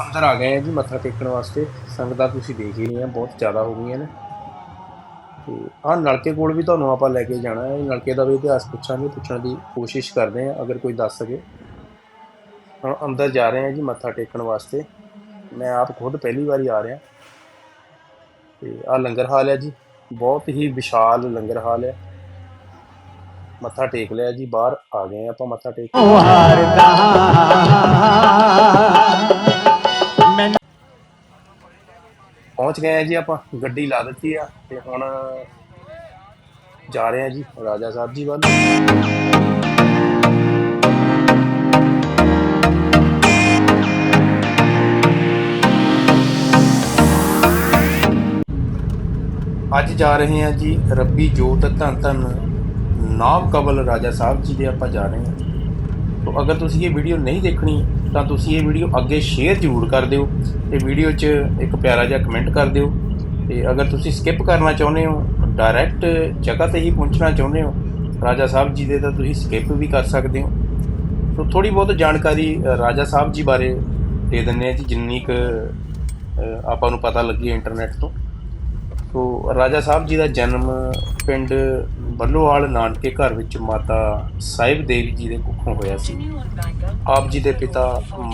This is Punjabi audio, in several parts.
ਅੰਦਰ ਆ ਗਏ ਆ ਜੀ ਮੱਥਾ ਟੇਕਣ ਵਾਸਤੇ। ਸੰਗਤਾਂ ਤੁਸੀਂ ਦੇਖ ਹੀ ਰਹੀਆਂ, ਬਹੁਤ ਜ਼ਿਆਦਾ ਹੋ ਗਈਆਂ ਨੇ। ਤੇ ਆਹ ਨਲਕੇ ਕੋਲ ਵੀ ਤੁਹਾਨੂੰ ਆਪਾਂ ਲੈ ਕੇ ਜਾਣਾ ਹੈ। ਇਹ ਨਲਕੇ ਦਾ ਵੀ ਇਤਿਹਾਸ ਪੁੱਛਾਂਗੇ, ਪੁੱਛਣ ਦੀ ਕੋਸ਼ਿਸ਼ ਕਰਦੇ ਆ ਅਗਰ ਕੋਈ ਦੱਸ ਸਕੇ। ਹੁਣ ਅੰਦਰ ਜਾ ਰਹੇ ਆ ਜੀ ਮੱਥਾ ਟੇਕਣ ਵਾਸਤੇ। ਮੈਂ ਆਪ ਖੁਦ ਪਹਿਲੀ ਵਾਰੀ ਆ ਰਿਹਾ। ਤੇ ਆਹ ਲੰਗਰ ਹਾਲ ਹੈ ਜੀ। ਬਹੁਤ ਹੀ ਵਿਸ਼ਾਲ ਲੰਗਰ ਹਾਲ ਹੈ। ਮੱਥਾ ਟੇਕ ਲਿਆ ਜੀ, ਬਾਹਰ ਆ ਗਏ ਆਪਾਂ ਮੱਥਾ ਟੇਕ ਕੇ। ਪਹੁੰਚ ਗਏ ਆ ਜੀ, ਆਪਾਂ ਗੱਡੀ ਲਾ ਦਿੱਤੀ ਆ ਤੇ ਹੁਣ ਜਾ ਰਹੇ ਆ ਜੀ, ਰਾਜਾ ਸਾਹਿਬ ਜੀ ਵੱਲ। ਅੱਜ ਜਾ ਰਹੇ ਆ ਜੀ, ਰੱਬੀ ਜੋਤ ਧੰਨ ਧੰਨ ਨਾਭ ਕਬਲ ਰਾਜਾ ਸਾਹਿਬ ਜੀ ਦੇ ਆਪਾਂ ਜਾ ਰਹੇ ਹਾਂ ਤੋ ਅਗਰ ਤੁਸੀਂ ਇਹ ਵੀਡੀਓ ਨਹੀਂ ਦੇਖਣੀ ਤਾਂ ਤੁਸੀਂ ਇਹ ਵੀਡੀਓ ਅੱਗੇ ਸ਼ੇਅਰ ਜ਼ਰੂਰ ਕਰ ਦਿਓ ਤੇ ਵੀਡੀਓ 'ਚ ਇੱਕ ਪਿਆਰਾ ਜਿਹਾ ਕਮੈਂਟ ਕਰ ਦਿਓ। ਤੇ ਅਗਰ ਤੁਸੀਂ ਸਕਿਪ ਕਰਨਾ ਚਾਹੁੰਦੇ ਹੋ ਡਾਇਰੈਕਟ ਜਗ੍ਹਾ ਤੇ ਹੀ ਪਹੁੰਚਣਾ ਚਾਹੁੰਦੇ ਹੋ, ਰਾਜਾ ਸਾਹਿਬ ਜੀ ਦੇ ਤਾਂ ਤੁਸੀਂ ਸਕਿਪ ਵੀ ਕਰ ਸਕਦੇ ਹੋ। ਸੋ ਥੋੜੀ ਬਹੁਤ ਜਾਣਕਾਰੀ ਰਾਜਾ ਸਾਹਿਬ ਜੀ ਬਾਰੇ ਦੇ ਦਿੰਦੇ ਆ ਜੀ, ਜਿੰਨੀ ਕੁ ਆਪਾਂ ਨੂੰ ਪਤਾ ਲੱਗੀ ਇੰਟਰਨੈਟ ਤੋਂ। ਸੋ ਰਾਜਾ ਸਾਹਿਬ ਜੀ ਦਾ ਜਨਮ ਪਿੰਡ ਬੱਲੋਵਾਲ ਨਾਨਕੇ ਘਰ ਵਿੱਚ ਮਾਤਾ ਸਾਹਿਬ ਦੇਵ ਜੀ ਦੇ ਕੁੱਖੋਂ ਹੋਇਆ ਸੀ। ਆਪ ਜੀ ਦੇ ਪਿਤਾ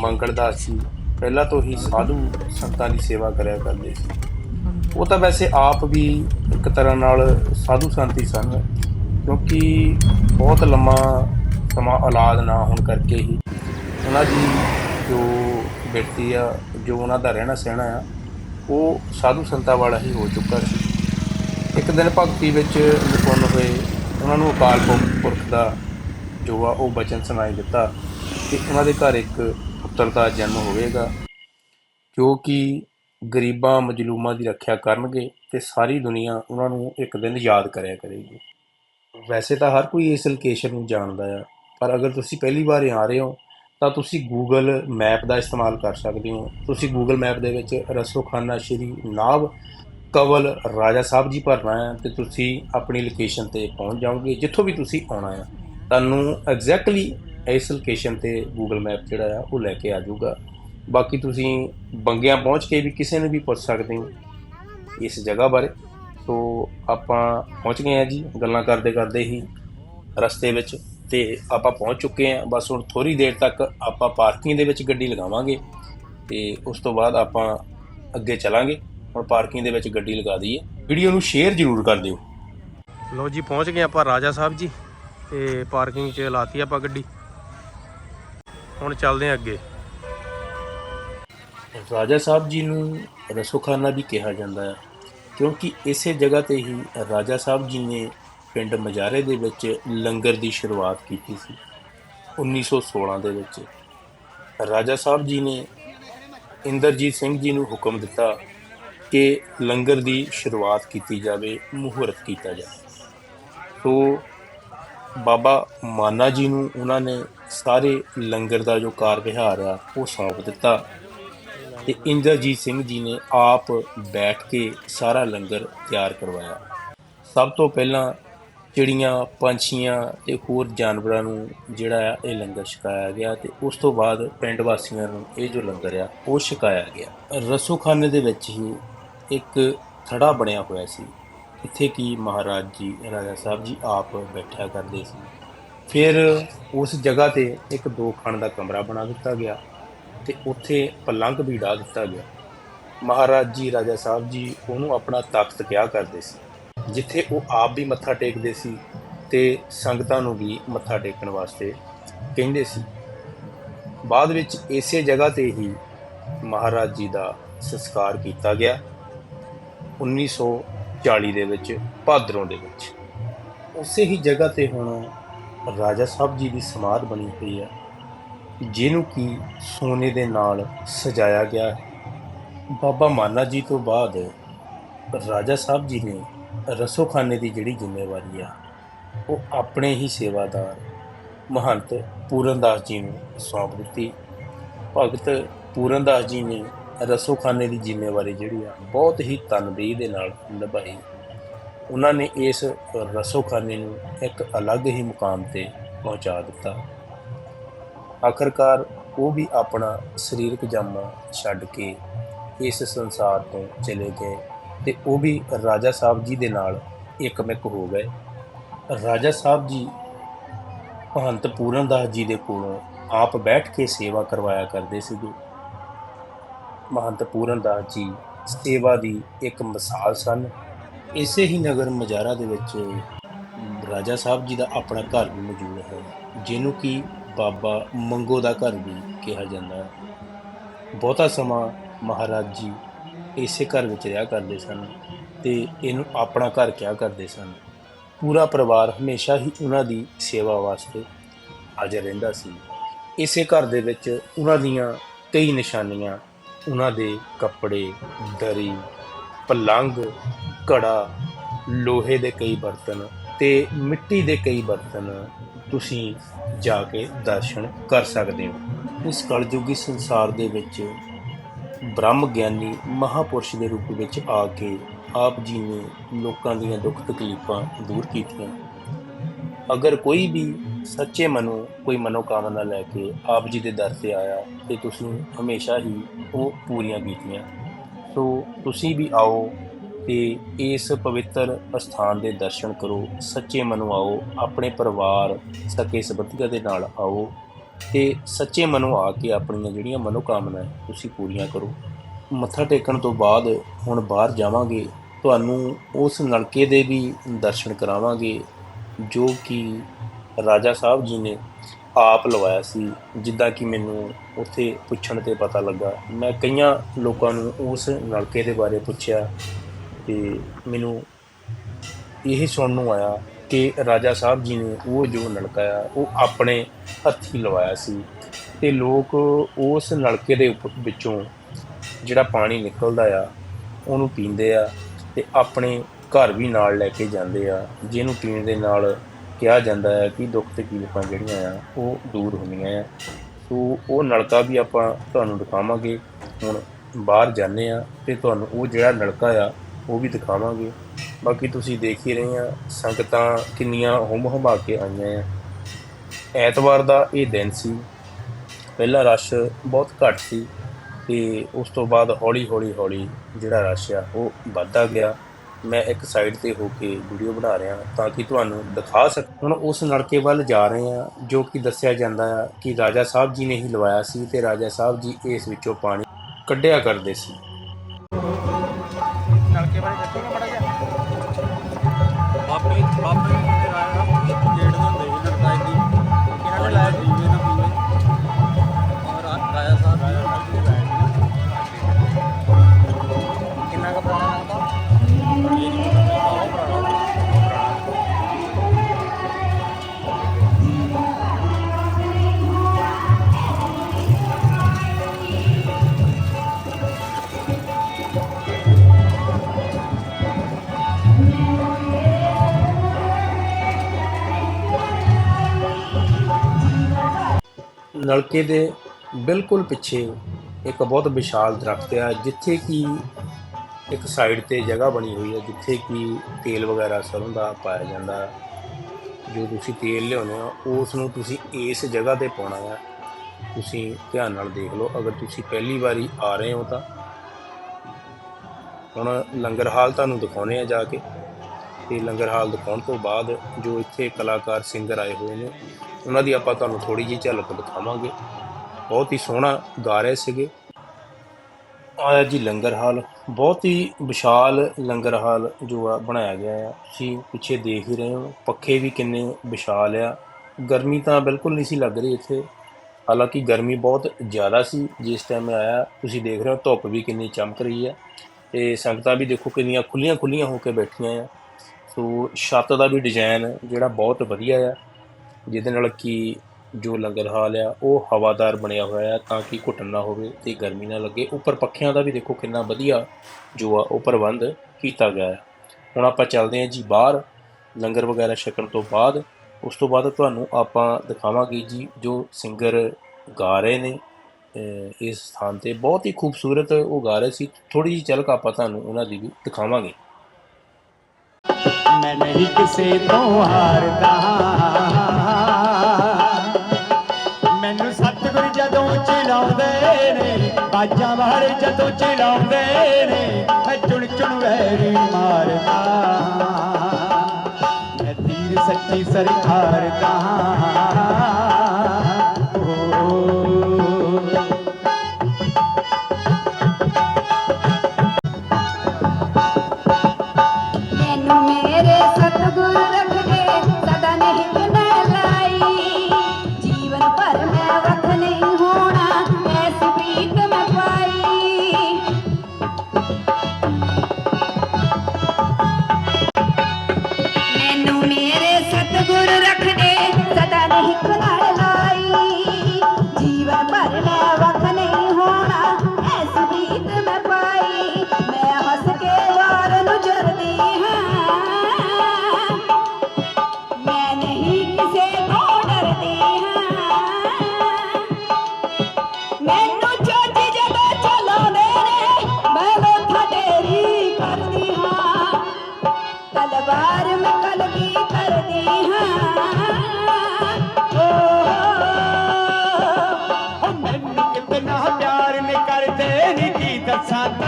ਮੰਗਲਦਾਸ ਜੀ ਪਹਿਲਾਂ ਤੋਂ ਹੀ ਸਾਧੂ ਸੰਤਾਂ ਦੀ ਸੇਵਾ ਕਰਿਆ ਕਰਦੇ ਸੀ। ਉਹ ਤਾਂ ਵੈਸੇ ਆਪ ਵੀ ਇੱਕ ਤਰ੍ਹਾਂ ਨਾਲ ਸਾਧੂ ਸੰਤ ਹੀ ਸਨ, ਕਿਉਂਕਿ ਬਹੁਤ ਲੰਮਾ ਸਮਾਂ ਔਲਾਦ ਨਾ ਹੋਣ ਕਰਕੇ ਹੀ ਉਹਨਾਂ ਦੀ ਜੋ ਬਿਰਤੀ ਆ, ਜੋ ਉਹਨਾਂ ਦਾ ਰਹਿਣਾ ਸਹਿਣਾ ਆ, ਉਹ ਸਾਧੂ ਸੰਤਾਂ ਵਾਲਾ ਹੀ ਹੋ ਚੁੱਕਾ ਸੀ। ਇੱਕ ਦਿਨ ਭਗਤੀ ਵਿੱਚ ਨਿਪੁੰਨ ਹੋਏ, ਉਹਨਾਂ ਨੂੰ ਅਕਾਲ ਪੁਰਖ- ਪੁਰਖ ਦਾ ਜੋ ਆ ਉਹ ਬਚਨ ਸੁਣਾਈ ਦਿੱਤਾ ਕਿ ਉਹਨਾਂ ਦੇ ਘਰ ਇੱਕ ਪੁੱਤਰ ਦਾ ਜਨਮ ਹੋਵੇਗਾ, ਜੋ ਕਿ ਗਰੀਬਾਂ, ਮਜਲੂਮਾਂ ਦੀ ਰੱਖਿਆ ਕਰਨਗੇ ਤੇ ਸਾਰੀ ਦੁਨੀਆ ਉਹਨਾਂ ਨੂੰ ਇੱਕ ਦਿਨ ਯਾਦ ਕਰਿਆ ਕਰੇਗੀ। ਵੈਸੇ ਤਾਂ ਹਰ ਕੋਈ ਇਸ ਲੋਕੇਸ਼ਨ ਨੂੰ ਜਾਣਦਾ ਆ, ਪਰ ਅਗਰ ਤੁਸੀਂ ਪਹਿਲੀ ਵਾਰ ਆ ਰਹੇ ਹੋ, ਤਾਂ ਤੁਸੀਂ Google ਮੈਪ ਦਾ ਇਸਤੇਮਾਲ ਕਰ ਸਕਦੇ ਹੋ। ਤੁਸੀਂ Google ਮੈਪ ਦੇ ਵਿੱਚ ਰਸੋਖਾਨਾ ਸ਼੍ਰੀ ਨਾਭ ਕਵਲ, ਰਾਜਾ ਸਾਹਿਬ ਜੀ ਭਰਨਾ ਹੈ ਤੇ ਤੁਸੀਂ ਆਪਣੀ ਲੋਕੇਸ਼ਨ ਤੇ ਪਹੁੰਚ ਜਾਓਗੇ, ਜਿੱਥੋਂ ਵੀ ਤੁਸੀਂ ਆਉਣਾ ਹੈ। ਤੁਹਾਨੂੰ ਐਗਜ਼ੈਕਟਲੀ ਇਸ ਲੋਕੇਸ਼ਨ ਤੇ Google ਮੈਪ ਜਿਹੜਾ ਆ, ਉਹ ਲੈ ਕੇ ਆ ਜਾਊਗਾ। ਬਾਕੀ ਤੁਸੀਂ ਬੰਗਿਆਂ ਪਹੁੰਚ ਕੇ ਵੀ ਕਿਸੇ ਨੂੰ ਵੀ ਪੁੱਛ ਸਕਦੇ ਹੋ ਇਸ ਜਗ੍ਹਾ ਬਾਰੇ। ਸੋ ਆਪਾਂ ਪਹੁੰਚ ਗਏ ਆ ਜੀ, ਗੱਲਾਂ ਕਰਦੇ ਕਰਦੇ ਹੀ ਰਸਤੇ ਵਿੱਚ ਤੇ ਆਪਾਂ ਪਹੁੰਚ ਚੁੱਕੇ ਆ ਬਸ ਹੁਣ ਥੋੜੀ ਦੇਰ ਤੱਕ ਆਪਾਂ ਪਾਰਕਿੰਗ ਦੇ ਵਿੱਚ ਗੱਡੀ ਲਗਾਵਾਂਗੇ ਤੇ ਉਸ ਤੋਂ ਬਾਅਦ ਆਪਾਂ ਅੱਗੇ ਚੱਲਾਂਗੇ। ਹੁਣ ਪਾਰਕਿੰਗ ਦੇ ਵਿੱਚ ਗੱਡੀ ਲਗਾ ਦਈਏ। ਵੀਡੀਓ ਨੂੰ ਸ਼ੇਅਰ ਜ਼ਰੂਰ ਕਰ ਦਿਓ। ਲੋ ਜੀ ਪਹੁੰਚ ਗਏ ਆਪਾਂ ਰਾਜਾ ਸਾਹਿਬ ਜੀ ਤੇ ਪਾਰਕਿੰਗ 'ਚ ਲਾਤੀ ਆਪਾਂ ਗੱਡੀ। ਹੁਣ ਚੱਲਦੇ ਆ ਅੱਗੇ। ਰਾਜਾ ਸਾਹਿਬ ਜੀ ਨੂੰ ਰਸੋਖਾਨਾ ਵੀ ਕਿਹਾ ਜਾਂਦਾ ਹੈ ਕਿਉਂਕਿ ਇਸੇ ਜਗ੍ਹਾ ਤੇ ਹੀ ਰਾਜਾ ਸਾਹਿਬ ਜੀ ਨੇ ਪਿੰਡ ਮਜਾਰੇ ਦੇ ਵਿੱਚ ਲੰਗਰ ਦੀ ਸ਼ੁਰੂਆਤ ਕੀਤੀ ਸੀ 1916 ਦੇ ਵਿੱਚ। ਰਾਜਾ ਸਾਹਿਬ ਜੀ ਨੇ ਇੰਦਰਜੀਤ ਸਿੰਘ ਜੀ ਨੂੰ ਹੁਕਮ ਦਿੱਤਾ ਕਿ ਲੰਗਰ ਦੀ ਸ਼ੁਰੂਆਤ ਕੀਤੀ ਜਾਵੇ, ਮਹੂਰਤ ਕੀਤਾ ਜਾਵੇ। ਸੋ ਬਾਬਾ ਮਾਨਾ ਜੀ ਨੂੰ ਉਹਨਾਂ ਨੇ ਸਾਰੇ ਲੰਗਰ ਦਾ ਜੋ ਕਾਰ ਵਿਹਾਰ ਆ, ਉਹ ਸੌਂਪ ਦਿੱਤਾ ਤੇ ਇੰਦਰਜੀਤ ਸਿੰਘ ਜੀ ਨੇ ਆਪ ਬੈਠ ਕੇ ਸਾਰਾ ਲੰਗਰ ਤਿਆਰ ਕਰਵਾਇਆ। ਸਭ ਤੋਂ ਪਹਿਲਾਂ ਚਿੜੀਆਂ, ਪੰਛੀਆਂ ਤੇ ਹੋਰ ਜਾਨਵਰਾਂ ਨੂੰ ਜਿਹੜਾ ਆ, ਇਹ ਲੰਗਰ ਛਕਾਇਆ ਗਿਆ ਤੇ ਉਸ ਤੋਂ ਬਾਅਦ ਪਿੰਡ ਵਾਸੀਆਂ ਨੂੰ ਇਹ ਜੋ ਲੰਗਰ ਆ, ਉਹ ਛਕਾਇਆ ਗਿਆ। ਰਸੋਖਾਨੇ ਦੇ ਵਿੱਚ ਹੀ ਇੱਕ ਥੜਾ ਬਣਿਆ ਹੋਇਆ ਸੀ। ਜਿੱਥੇ ਕਿ ਮਹਾਰਾਜ ਜੀ, ਰਾਜਾ ਸਾਹਿਬ ਜੀ ਆਪ ਬੈਠਿਆ ਕਰਦੇ ਸੀ। ਫਿਰ ਉਸ ਜਗ੍ਹਾ ਤੇ ਇੱਕ ਦੋ ਖਾਨ ਦਾ ਕਮਰਾ ਬਣਾ ਦਿੱਤਾ ਗਿਆ ਤੇ ਉੱਥੇ ਪਲੰਗ ਵੀ ਢਾ ਦਿੱਤਾ ਗਿਆ। ਮਹਾਰਾਜ ਜੀ, ਰਾਜਾ ਸਾਹਿਬ ਜੀ ਉਹਨੂੰ ਆਪਣਾ ਤਖਤ ਕਿਹਾ ਕਰਦੇ ਸੀ। ਜਿੱਥੇ ਉਹ ਆਪ ਵੀ ਮੱਥਾ ਟੇਕਦੇ ਸੀ ਤੇ ਸੰਗਤਾਂ ਨੂੰ ਵੀ ਮੱਥਾ ਟੇਕਣ ਵਾਸਤੇ ਕਹਿੰਦੇ ਸੀ। ਬਾਅਦ ਵਿੱਚ ਇਸੇ ਜਗ੍ਹਾ ਤੇ ਹੀ ਮਹਾਰਾਜ ਜੀ ਦਾ ਸੰਸਕਾਰ ਕੀਤਾ ਗਿਆ। 1940 ਦੇ ਵਿੱਚ, ਭਾਦਰੋਂ ਦੇ ਵਿੱਚ। ਉਸੇ ਹੀ ਜਗ੍ਹਾ ਤੇ ਹੁਣ ਰਾਜਾ ਸਾਹਿਬ ਜੀ ਦੀ ਸਮਾਧ ਬਣੀ ਹੋਈ ਹੈ ਜਿਹਨੂੰ ਕਿ ਸੋਨੇ ਦੇ ਨਾਲ ਸਜਾਇਆ ਗਿਆ ਹੈ। ਬਾਬਾ ਮਾਨਾ ਜੀ ਤੋਂ ਬਾਅਦ ਰਾਜਾ ਸਾਹਿਬ ਜੀ ਨੇ ਰਸੋਖਾਨੇ ਦੀ ਜਿਹੜੀ ਜ਼ਿੰਮੇਵਾਰੀ ਆ, ਉਹ ਆਪਣੇ ਹੀ ਸੇਵਾਦਾਰ ਮਹੰਤ ਪੂਰਨਦਾਸ ਜੀ ਨੂੰ ਸੌਂਪ ਦਿੱਤੀ। ਭਗਤ ਪੂਰਨਦਾਸ ਜੀ ਨੇ ਰਸੋਖਾਨੇ ਦੀ ਜ਼ਿੰਮੇਵਾਰੀ ਜਿਹੜੀ ਆ, ਬਹੁਤ ਹੀ ਤਨਦੇਹੀ ਦੇ ਨਾਲ ਨਿਭਾਈ। ਉਹਨਾਂ ਨੇ ਇਸ ਰਸੋਖਾਨੇ ਨੂੰ ਇੱਕ ਅਲੱਗ ਹੀ ਮੁਕਾਮ ਤੇ ਪਹੁੰਚਾ ਦਿੱਤਾ। ਆਖਰਕਾਰ ਉਹ ਵੀ ਆਪਣਾ ਸਰੀਰਕ ਜਾਮਾ ਛੱਡ ਕੇ ਇਸ ਸੰਸਾਰ ਤੋਂ ਚਲੇ ਗਏ ਤੇ ਉਹ ਵੀ ਰਾਜਾ ਸਾਹਿਬ ਜੀ ਦੇ ਨਾਲ ਇੱਕਮਿਕ ਹੋ ਗਏ। ਰਾਜਾ ਸਾਹਿਬ ਜੀ ਮਹੰਤ ਪੂਰਨ ਦਾਸ ਜੀ ਦੇ ਕੋਲੋਂ ਆਪ ਬੈਠ ਕੇ ਸੇਵਾ ਕਰਵਾਇਆ ਕਰਦੇ ਸੀਗੇ। ਮਹੰਤ ਪੂਰਨ ਦਾਸ ਜੀ ਸੇਵਾ ਦੀ ਇੱਕ ਮਿਸਾਲ ਸਨ। ਇਸੇ ਹੀ ਨਗਰ ਮਜਾਰਾ ਦੇ ਵਿੱਚ ਰਾਜਾ ਸਾਹਿਬ ਜੀ ਦਾ ਆਪਣਾ ਘਰ ਵੀ ਮੌਜੂਦ ਹੈ, ਜਿਹਨੂੰ ਕਿ ਬਾਬਾ ਮੰਗੋ ਦਾ ਘਰ ਵੀ ਕਿਹਾ ਜਾਂਦਾ ਹੈ। ਬਹੁਤਾ ਸਮਾਂ ਮਹਾਰਾਜ ਜੀ ਇਸੇ ਘਰ ਵਿੱਚ ਰਿਹਾ ਕਰਦੇ ਸਨ ਤੇ ਇਹਨੂੰ ਆਪਣਾ ਘਰ ਕਿਹਾ ਕਰਦੇ ਸਨ। ਪੂਰਾ ਪਰਿਵਾਰ ਹਮੇਸ਼ਾ ਹੀ ਉਹਨਾਂ ਦੀ ਸੇਵਾ ਵਾਸਤੇ ਹਾਜ਼ਰ ਰਹਿੰਦਾ ਸੀ। ਇਸੇ ਘਰ ਦੇ ਵਿੱਚ ਉਹਨਾਂ ਦੀਆਂ ਕਈ ਨਿਸ਼ਾਨੀਆਂ ਉਹਨਾਂ ਦੇ ਕੱਪੜੇ, ਦਰੀ, ਪਲੰਗ ਘੜਾ ਲੋਹੇ ਦੇ ਕਈ ਬਰਤਨ ਤੇ ਮਿੱਟੀ ਦੇ ਕਈ ਬਰਤਨ ਤੁਸੀਂ ਜਾ ਕੇ ਦਰਸ਼ਨ ਕਰ ਸਕਦੇ ਹੋ। ਇਸ ਕਲਯੁਗੀ ਸੰਸਾਰ ਦੇ ਵਿੱਚ ਬ੍ਰਹਮ ਗਿਆਨੀ ਮਹਾਪੁਰਸ਼ ਦੇ ਰੂਪ ਵਿੱਚ ਆ ਕੇ ਆਪ ਜੀ ਨੇ ਲੋਕਾਂ ਦੀਆਂ ਦੁੱਖ ਤਕਲੀਫਾਂ ਦੂਰ ਕੀਤੀਆਂ। ਅਗਰ ਕੋਈ ਵੀ ਸੱਚੇ ਮਨੋਂ, ਕੋਈ ਮਨੋਕਾਮਨਾ ਲੈ ਕੇ ਆਪ ਜੀ ਦੇ ਦਰ ਤੇ ਆਇਆ, ਤੇ ਤੁਸੀਂ ਹਮੇਸ਼ਾ ਹੀ ਉਹ ਪੂਰੀਆਂ ਕੀਤੀਆਂ। ਸੋ ਤੁਸੀਂ ਵੀ ਆਓ ਤੇ ਇਸ ਪਵਿੱਤਰ ਅਸਥਾਨ ਦੇ ਦਰਸ਼ਨ ਕਰੋ, ਸੱਚੇ ਮਨੋਂ ਆਓ, ਆਪਣੇ ਪਰਿਵਾਰ ਸਕੇ ਸੰਬੰਧੀਆਂ ਦੇ ਨਾਲ ਆਓ ਤੇ ਸੱਚੇ ਮਨੋਂ ਆ ਕੇ ਆਪਣੀਆਂ ਜਿਹੜੀਆਂ ਮਨੋਕਾਮਨਾ ਤੁਸੀਂ ਪੂਰੀਆਂ ਕਰੋ। ਮੱਥਾ ਟੇਕਣ ਤੋਂ ਬਾਅਦ ਹੁਣ ਬਾਹਰ ਜਾਵਾਂਗੇ, ਤੁਹਾਨੂੰ ਉਸ ਨਲਕੇ ਦੇ ਵੀ ਦਰਸ਼ਨ ਕਰਾਵਾਂਗੇ, ਜੋ ਕਿ ਰਾਜਾ ਸਾਹਿਬ ਜੀ ਨੇ ਆਪ ਲਵਾਇਆ ਸੀ, ਜਿੱਦਾਂ ਕਿ ਮੈਨੂੰ ਉੱਥੇ ਪੁੱਛਣ ਤੇ ਪਤਾ ਲੱਗਾ। ਮੈਂ ਕਈਆਂ ਲੋਕਾਂ ਨੂੰ ਉਸ ਨਲਕੇ ਦੇ ਬਾਰੇ ਪੁੱਛਿਆ ਤੇ ਮੈਨੂੰ ਇਹ ਸੁਣਨ ਨੂੰ ਆਇਆ ਕਿ ਰਾਜਾ ਸਾਹਿਬ ਜੀ ਨੇ ਉਹ ਜੋ ਨਲਕਾ ਆ, ਉਹ ਆਪਣੇ ਹੱਥੀਂ ਲਵਾਇਆ ਸੀ ਤੇ ਲੋਕ ਉਸ ਨਲਕੇ ਦੇ ਉੱਪ- ਵਿੱਚੋਂ ਜਿਹੜਾ ਪਾਣੀ ਨਿਕਲਦਾ ਆ, ਉਹਨੂੰ ਪੀਂਦੇ ਆ ਤੇ ਆਪਣੇ ਘਰ ਵੀ ਨਾਲ ਲੈ ਕੇ ਜਾਂਦੇ ਆ, ਜਿਹਨੂੰ ਪੀਣ ਦੇ ਨਾਲ ਕਿਹਾ ਜਾਂਦਾ ਹੈ ਕਿ ਦੁੱਖ ਤਕਲੀਫਾਂ ਜਿਹੜੀਆਂ ਆ, ਉਹ ਦੂਰ ਹੁੰਦੀਆਂ ਆ। ਸੋ ਉਹ ਨਲਕਾ ਵੀ ਆਪਾਂ ਤੁਹਾਨੂੰ ਦਿਖਾਵਾਂਗੇ। ਹੁਣ ਬਾਹਰ ਜਾਂਦੇ ਆ ਤੇ ਤੁਹਾਨੂੰ ਉਹ ਜਿਹੜਾ ਨਲਕਾ ਆ, ਉਹ ਵੀ ਦਿਖਾਵਾਂਗੇ। ਬਾਕੀ ਤੁਸੀਂ ਦੇਖ ਹੀ ਰਹੇ ਆ ਸੰਗਤਾਂ ਕਿੰਨੀਆਂ ਹੁੰਮ ਹਮਾ ਕੇ ਆਈਆਂ ਆ। ਐਤਵਾਰ ਦਾ ਇਹ ਦਿਨ ਸੀ। ਪਹਿਲਾ ਰਸ਼ ਬਹੁਤ ਘੱਟ ਸੀ ਤੇ ਉਸ ਤੋਂ ਬਾਅਦ ਹੌਲੀ ਹੌਲੀ ਹੌਲੀ ਜਿਹੜਾ ਰਸ਼ ਆ, ਉਹ ਵੱਧਦਾ ਗਿਆ। ਮੈਂ ਇੱਕ ਸਾਈਡ ਤੇ ਹੋ ਕੇ ਵੀਡੀਓ ਬਣਾ ਰਿਹਾ ਤਾਂ ਕਿ ਤੁਹਾਨੂੰ ਦਿਖਾ ਸਕ ਹੁਣ ਉਸ ਨਲਕੇ ਵੱਲ ਜਾ ਰਹੇ ਆ ਜੋ ਕਿ ਦੱਸਿਆ ਜਾਂਦਾ ਆ ਕਿ ਰਾਜਾ ਸਾਹਿਬ ਜੀ ਨੇ ਹੀ ਲਵਾਇਆ ਸੀ ਤੇ ਰਾਜਾ ਸਾਹਿਬ ਜੀ ਇਸ ਵਿੱਚੋਂ ਪਾਣੀ ਕੱਢਿਆ ਕਰਦੇ ਸੀ। ਨਲਕੇ ਬਾਰੇ ਦੱਸੋਗੇ ਮਾੜਾ ਜਿਹਾ। ਬਾਪੇ ਬਾਪੇ ਨਲਕੇ ਦੇ ਬਿਲਕੁਲ ਪਿੱਛੇ ਇੱਕ ਬਹੁਤ ਵਿਸ਼ਾਲ ਦਰਖਤ ਆ, ਜਿੱਥੇ ਕਿ ਇੱਕ ਸਾਈਡ ਤੇ ਜਗ੍ਹਾ ਬਣੀ ਹੋਈ ਹੈ ਜਿੱਥੇ ਕਿ ਤੇਲ ਵਗੈਰਾ ਸਰੋਂ ਦਾ ਪਾਇਆ ਜਾਂਦਾ ਜੋ ਤੁਸੀਂ ਤੇਲ ਲਿਆਉਂਦੇ ਹੋ ਉਸ ਨੂੰ ਤੁਸੀਂ ਇਸ ਜਗ੍ਹਾ ਤੇ ਪਾਉਣਾ ਆ। ਤੁਸੀਂ ਧਿਆਨ ਨਾਲ ਦੇਖ ਲਓ, ਅਗਰ ਤੁਸੀਂ ਪਹਿਲੀ ਵਾਰੀ ਆ ਰਹੇ ਹੋ ਤਾਂ। ਹੁਣ ਲੰਗਰ ਹਾਲ ਤੁਹਾਨੂੰ ਦਿਖਾਉਣੇ ਆ ਜਾ ਕੇ। ਤੇ ਲੰਗਰ ਹਾਲ ਦਿਖਾਉਣ ਤੋਂ ਬਾਅਦ ਜੋ ਇੱਥੇ ਕਲਾਕਾਰ ਸਿੰਗਰ ਆਏ ਹੋਏ ਨੇ, ਉਹਨਾਂ ਦੀ ਆਪਾਂ ਤੁਹਾਨੂੰ ਥੋੜੀ ਜਿਹੀ ਝਲਕ ਦਿਖਾਵਾਂਗੇ। ਬਹੁਤ ਹੀ ਸੋਹਣਾ ਗਾ ਰਹੇ ਸੀਗੇ। ਆਇਆ ਜੀ ਲੰਗਰ ਹਾਲ। ਬਹੁਤ ਹੀ ਵਿਸ਼ਾਲ ਲੰਗਰ ਹਾਲ ਜੋ ਆ ਬਣਾਇਆ ਗਿਆ ਆ। ਤੁਸੀਂ ਪਿੱਛੇ ਦੇਖ ਹੀ ਰਹੇ ਹੋ, ਪੱਖੇ ਵੀ ਕਿੰਨੇ ਵਿਸ਼ਾਲ ਆ। ਗਰਮੀ ਤਾਂ ਬਿਲਕੁਲ ਨਹੀਂ ਸੀ ਲੱਗ ਰਹੀ ਇੱਥੇ। ਹਾਲਾਂਕਿ ਗਰਮੀ ਬਹੁਤ ਜ਼ਿਆਦਾ ਸੀ ਜਿਸ ਟਾਈਮ ਮੈਂ ਆਇਆ। ਤੁਸੀਂ ਦੇਖ ਰਹੇ ਹੋ ਧੁੱਪ ਵੀ ਕਿੰਨੀ ਚਮਕ ਰਹੀ ਆ। ਤੇ ਸੰਗਤਾਂ ਵੀ ਦੇਖੋ ਕਿੰਨੀਆਂ ਖੁੱਲੀਆਂ ਖੁੱਲੀਆਂ ਹੋ ਕੇ ਬੈਠੀਆਂ ਆ। ਸੋ ਛੱਤ ਦਾ ਵੀ ਡਿਜ਼ਾਈਨ ਜਿਹੜਾ ਬਹੁਤ ਵਧੀਆ ਆ, ਜਿਹਦੇ ਨਾਲ ਕਿ ਜੋ ਲੰਗਰ ਹਾਲ ਆ, ਉਹ ਹਵਾਦਾਰ ਬਣਿਆ ਹੋਇਆ ਆ ਤਾਂ ਕਿ ਘੁੱਟਣ ਨਾ ਹੋਵੇ ਤੇ ਗਰਮੀ ਨਾ ਲੱਗੇ। ਉੱਪਰ ਪੱਖਿਆਂ ਦਾ ਵੀ ਦੇਖੋ ਕਿੰਨਾ ਵਧੀਆ ਜੋ ਆ, ਉਹ ਪ੍ਰਬੰਧ ਕੀਤਾ ਗਿਆ ਹੈ ਹੁਣ ਆਪਾਂ ਚੱਲਦੇ ਹਾਂ ਜੀ ਬਾਹਰ, ਲੰਗਰ ਵਗੈਰਾ ਛਕਣ ਤੋਂ ਬਾਅਦ। ਉਸ ਤੋਂ ਬਾਅਦ ਤੁਹਾਨੂੰ ਆਪਾਂ ਦਿਖਾਵਾਂਗੇ ਜੀ ਜੋ ਸਿੰਗਰ ਗਾ ਰਹੇ ਨੇ ਇਸ ਸਥਾਨ ਤੇ। ਬਹੁਤ ਹੀ ਖੂਬਸੂਰਤ ਉਹ ਗਾ ਰਹੇ ਸੀ। ਥੋੜੀ ਜਿਹੀ ਝਲਕ ਆਪਾਂ ਤੁਹਾਨੂੰ ਉਹਨਾਂ ਦੀ ਵੀ ਦਿਖਾਵਾਂਗੇ। ਮੈਂ ਨਹੀਂ ਕਿਸੇ ਤੋਂ ਹਾਰਦਾ। ਮੈਨੂੰ ਸਤਿਗੁਰ ਜਦੋਂ ਚ ਨੇ, ਬਾਜਾਂ ਵਾਲੇ ਜਦੋਂ ਚਿਲਾਉਂਦੇ ਨੇ, ਮੈਂ ਚੁਣ ਚੁਣ ਵੈਰੀ ਮਾਰਦਾ। ਮੈਂ ਤੀਰ ਸੱਚੀ ਸਰਕਾਰ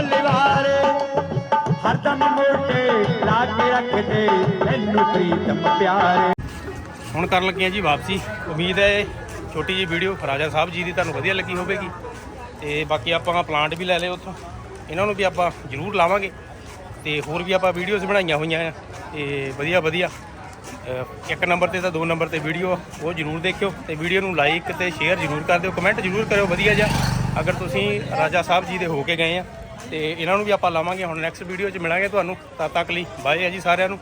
ਦੱਸਾਂ ਹਰਦਮ ਮੋਢੇ ਲਾ ਕੇ ਰੱਖਦੇ, ਮੈਨੂੰ ਪ੍ਰੀਤਮ ਪਿਆਰ। ਹੁਣ ਕਰਨ ਲੱਗੇ ਆ ਜੀ ਵਾਪਸੀ। ਉਮੀਦ ਹੈ ਇਹ ਛੋਟੀ ਜਿਹੀ ਵੀਡੀਓ ਰਾਜਾ ਸਾਹਿਬ ਜੀ ਦੀ ਤੁਹਾਨੂੰ ਵਧੀਆ ਲੱਗੀ ਹੋਵੇਗੀ। ਤੇ ਬਾਕੀ ਆਪਾਂ ਪਲਾਂਟ ਵੀ ਲੈ ਲਏ ਉੱਥੋਂ। ਇਹਨਾਂ ਨੂੰ ਵੀ ਆਪਾਂ ਜ਼ਰੂਰ ਲਾਵਾਂਗੇ। ਤੇ ਹੋਰ ਵੀ ਆਪਾਂ ਵੀਡੀਓਜ਼ ਬਣਾਈਆਂ ਹੋਈਆਂ ਆ। ਤੇ ਵਧੀਆ ਵਧੀਆ। ਇੱਕ ਨੰਬਰ ਤੇ ਤਾਂ ਦੋ ਨੰਬਰ ਤੇ ਵੀਡੀਓ ਉਹ ਜ਼ਰੂਰ ਦੇਖਿਓ। ਤੇ ਵੀਡੀਓ ਨੂੰ ਲਾਈਕ ਤੇ ਸ਼ੇਅਰ ਜ਼ਰੂਰ ਕਰ ਦਿਓ। ਕਮੈਂਟ ਜ਼ਰੂਰ ਕਰਿਓ। ਵਧੀਆ ਜਿਹਾ। ਅਗਰ ਤੁਸੀਂ ਰਾਜਾ ਸਾਹਿਬ ਜੀ ਦੇ ਹੋ ਕੇ ਗਏ ਆ ਤੇ ਇਹਨਾਂ ਨੂੰ ਵੀ ਆਪਾਂ ਲਾਵਾਂਗੇ, ਹੁਣ ਨੈਕਸਟ ਵੀਡੀਓ 'ਚ ਮਿਲਾਂਗੇ ਤੁਹਾਨੂੰ। ਤਦ ਤੱਕ ਲਈ, ਬਾਏ ਆ ਜੀ ਸਾਰਿਆਂ ਨੂੰ।